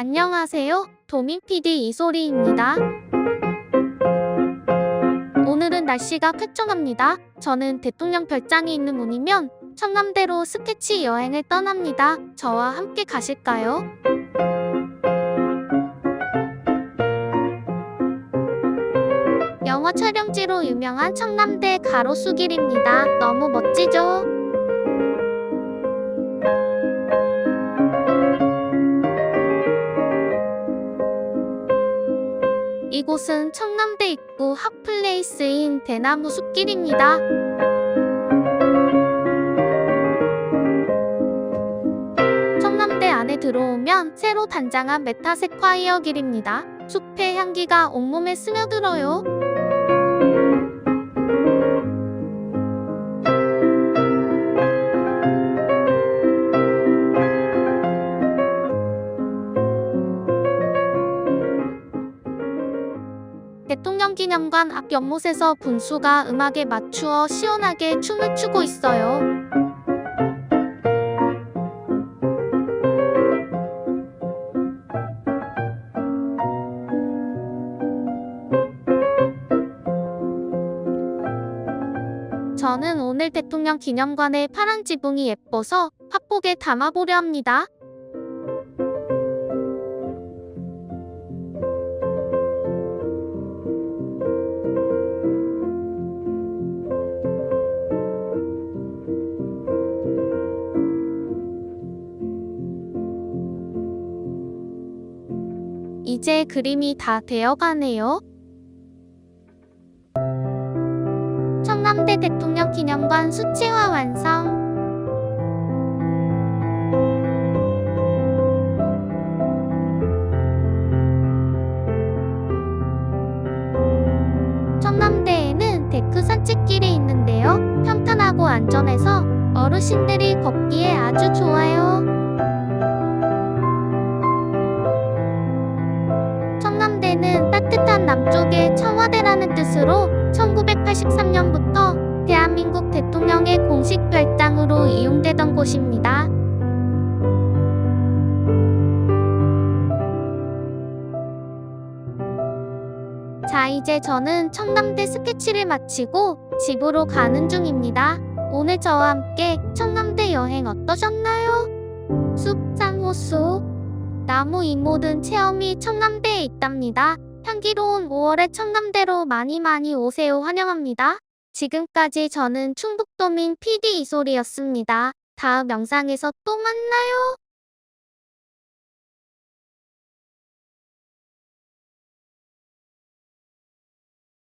안녕하세요. 도민 PD 이소리입니다. 오늘은 날씨가 쾌청합니다. 저는 대통령 별장이 있는 문이면 청남대로 스케치 여행을 떠납니다. 저와 함께 가실까요? 영화 촬영지로 유명한 청남대 가로수길입니다. 너무 멋지죠? 이곳은 청남대 입구 핫플레이스인 대나무 숲길입니다. 청남대 안에 들어오면 새로 단장한 메타세콰이어 길입니다. 숲의 향기가 온몸에 스며들어요. 대통령 기념관 앞 연못에서 분수가 음악에 맞추어 시원하게 춤을 추고 있어요. 저는 오늘 대통령 기념관의 파란 지붕이 예뻐서 화폭에 담아보려 합니다. 이제 그림이 다 되어가네요. 청남대 대통령 기념관 수채화 완성. 청남대에는 데크 산책길이 있는데요. 평탄하고 안전해서 어르신들이 걷기에 아주 좋아요. 청와대라는 뜻으로 1983년부터 대한민국 대통령의 공식 별장으로 이용되던 곳입니다. 자, 이제 저는 청남대 스케치를 마치고 집으로 가는 중입니다. 오늘 저와 함께 청남대 여행 어떠셨나요? 숲, 산, 호수, 나무 이 모든 체험이 청남대에 있답니다. 향기로운 5월의 청남대로 많이 많이 오세요 환영합니다. 지금까지 저는 충북도민 PD 이소리였습니다. 다음 영상에서 또 만나요.